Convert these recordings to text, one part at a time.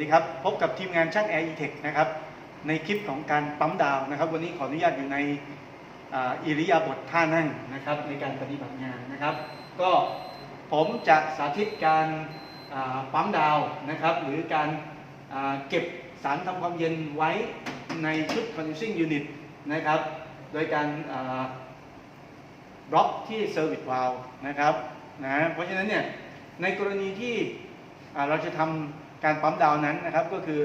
ดีครับ พบกับทีมงานช่างแอร์ e-tech นะครับ ในคลิปของการปั๊มดาวนะครับ วันนี้ขออนุญาตอยู่ในอ,อิริยาบถท่านั่งนะครับ ในการปฏิบัติงานนะครับ ก็ผมจะสาธิตการปั๊มดาวนะครับ หรือการเก็บสารทำความเย็นไว้ในชุด conditioning unit นะครับ โดยการบล็อกที่เซอร์วิสวาลนะครับนะเพราะฉะนั้นเนี่ยในกรณีที่เราจะทำ การปั๊มดาวนั้นนะครับก็คือ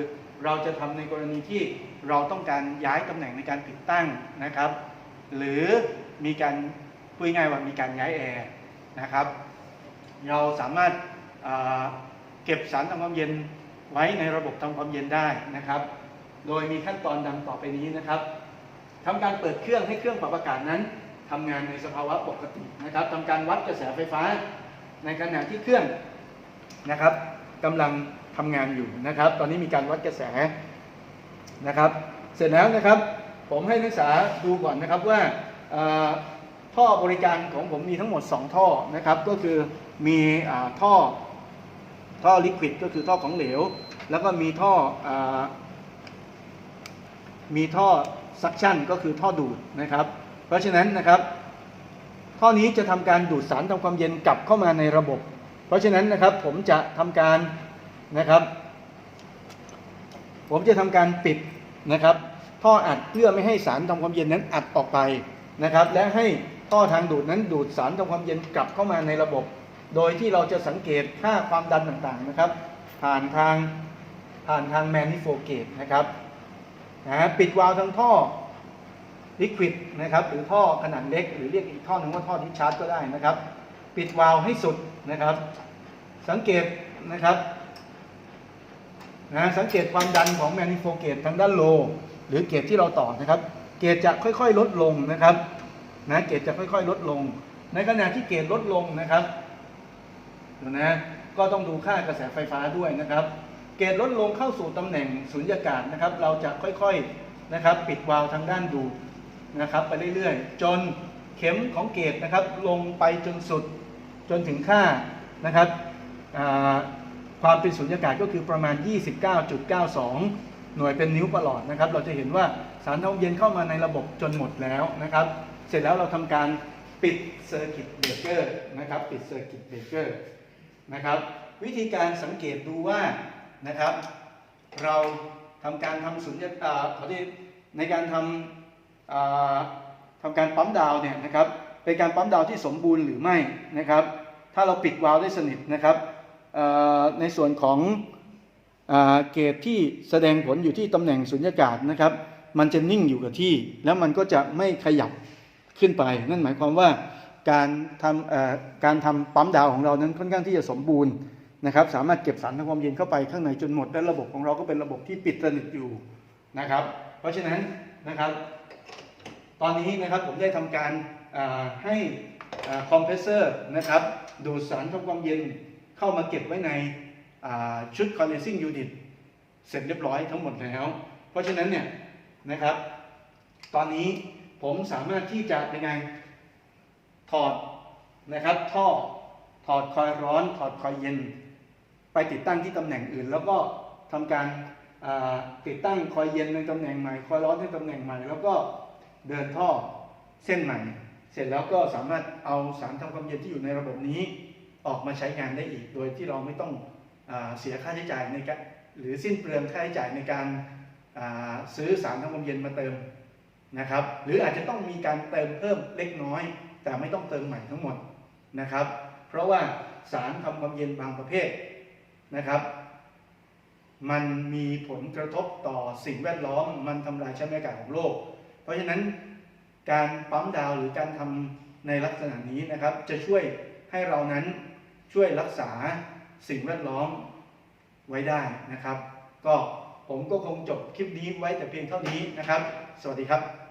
เราจะทำในกรณีที่เราต้องการย้ายตำแหน่งในการติดตั้งนะครับ หรือมีการพูดง่ายว่ามีการย้ายแอร์นะครับ เราสามารถอ่าเก็บสารทำความเย็นไว้ในระบบทำความเย็นได้นะครับ โดยมีขั้นตอนดังต่อไปนี้นะครับทำการเปิดเครื่องให้เครื่องปรับอากาศนั้นทำงานในสภาวะปกตินะครับทำการวัดกระแสไฟฟ้าในขณะที่เครื่องนะครับกำลัง ทำงานอยู่นะครับ ตอนนี้มีการวัดกระแสนะครับ เสร็จแล้วนะครับ ผมให้นักศึกษาดูก่อนนะครับว่าท่อบริการของผมมีทั้งหมด 2 ท่อนะครับ ก็คือมีอท่อท่อลิควิดก็คือท่อของเหลว แล้วก็มีท่ออมีท่อซักชั่นก็คือท่อดูดนะครับ เพราะฉะนั้นนะครับ ท่อนี้จะทำการดูดสารทำความเย็นกลับเข้ามาในระบบ เพราะฉะนั้นนะครับผมจะทำการ นะครับ ผมจะทำการปิดนะครับ ท่ออัดเพื่อไม่ให้สารทำความเย็นนั้นอัดออกไปนะครับ และให้ท่อทางดูดนั้นดูดสารทำความเย็นกลับเข้ามาในระบบ โดยที่เราจะสังเกตค่าความดันต่างๆนะครับ ผ่านทางผ่านทางแมนนิโฟเกตนะครับนะฮะปิดวาล์วทางท่อลิควิดนะครับหรือท่อขนาดเล็ก หรือเรียกอีกท่อหนึ่งว่าท่อดิชาร์จก็ได้นะครับ ปิดวาล์วให้สุดนะครับ สังเกตนะครับ นะสังเกตความดันของแมนิโฟเกตทางด้านโล หรือเกจที่เราต่อนะครับ เกจจะค่อยๆ ลดลงนะครับนะเกจจะค่อยๆ ลดลง ในขณะที่เกจลดลงนะครับนะก็ต้องดูค่ากระแสไฟฟ้าด้วยนะครับ เกจลดลงเข้าสู่ตำแหน่งสุญญากาศนะครับ เราจะค่อยๆนะครับปิดวาล์วทางด้านดูดนะครับ ไปเรื่อยๆ จนเข็มของเกจนะครับลงไปจนสุดจนถึงค่านะครับอ่า ความเป็นสุญญากาศก็คือประมาณ 29.92 หน่วยเป็นนิ้วประหลอดนะครับ เราจะเห็นว่าสารทองเย็นเข้ามาในระบบจนหมดแล้วนะครับ เสร็จแล้วเราทำการปิดเซอร์กิตเบรกเกอร์นะครับ ปิดเซอร์กิตเบรกเกอร์นะครับ วิธีการสังเกตดูว่านะครับ เราทำการทำสุญญากาศขอที่ในการทำอ่าทำการปั๊มดาวเนี่ยนะครับเป็นการปั๊มดาวที่สมบูรณ์หรือไม่นะครับ ถ้าเราปิดวาล์วได้สนิทนะครับ ในส่วนของเกจที่แสดงผลอยู่ที่ตำแหน่งสุญญากาศนะครับ มันจะนิ่งอยู่กับที่ แล้วมันก็จะไม่ขยับขึ้นไป นั่นหมายความว่าการทำการทำปั๊มดาวของเรานั้นค่อนข้างที่จะสมบูรณ์นะครับ สามารถเก็บสารทำความเย็นเข้าไปข้างในจนหมดและระบบของเราก็เป็นระบบที่ปิดสนิทอยู่นะครับ เพราะฉะนั้นนะครับ ตอนนี้นะครับผมได้ทำการให้คอมเพรสเซอร์นะครับดูดสารทำความเย็น เข้ามาเก็บไว้ในชุด condensing unit เสร็จเรียบร้อยทั้งหมดแล้ว เพราะฉะนั้นเนี่ยนะครับ ตอนนี้ผมสามารถที่จะเป็นไงถอดนะครับท่อถอดคอยร้อน ถอดคอยเย็น ไปติดตั้งที่ตำแหน่งอื่น แล้วก็ทำการาติดตั้งคอยเย็นในตำแหน่งใหม่ คอยร้อนในตำแหน่งใหม่ แล้วก็เดินท่อเส้นใหม่ เสร็จแล้วก็สามารถเอาสารทำความเย็นที่อยู่ในระบบนี้ ออกมาใช้งานได้อีก โดยที่เราไม่ต้องอเสียค่าใช้จ่ายในการหรือสิ้นเปลืองค่าใช้จ่ายในการาซื้อสารทำความเย็นมาเติมนะครับ หรืออาจจะต้องมีการเติมเพิ่มเล็กน้อย แต่ไม่ต้องเติมใหม่ทั้งหมดนะครับ เพราะว่าสารทำความเย็นบางประเภทนะครับ มันมีผลกระทบต่อสิ่งแวดล้อม มันทำลายชั้นบรรยากาศของโลก เพราะฉะนั้นการปั๊มดาวหรือการทำในลักษณะนี้นะครับ จะช่วยให้เรานั้น ช่วยรักษาสิ่งแวดล้อมไว้ได้นะครับ ก็ผมก็คงจบคลิปนี้ไว้แต่เพียงเท่านี้นะครับ สวัสดีครับ